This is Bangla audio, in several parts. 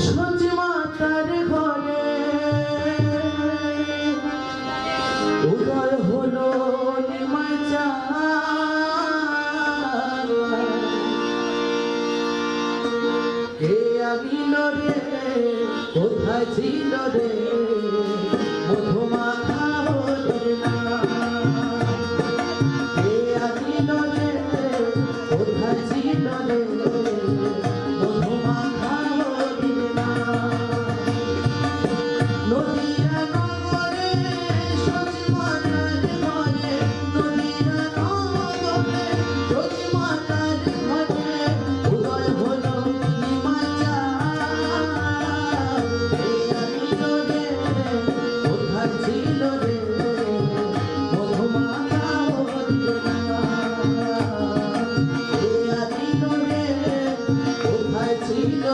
সজি মাতার ঘরে। উদয় হলো নিমাই কে আনিল রে? কোথায় ছিল রে? মধুমা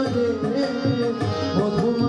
ছিল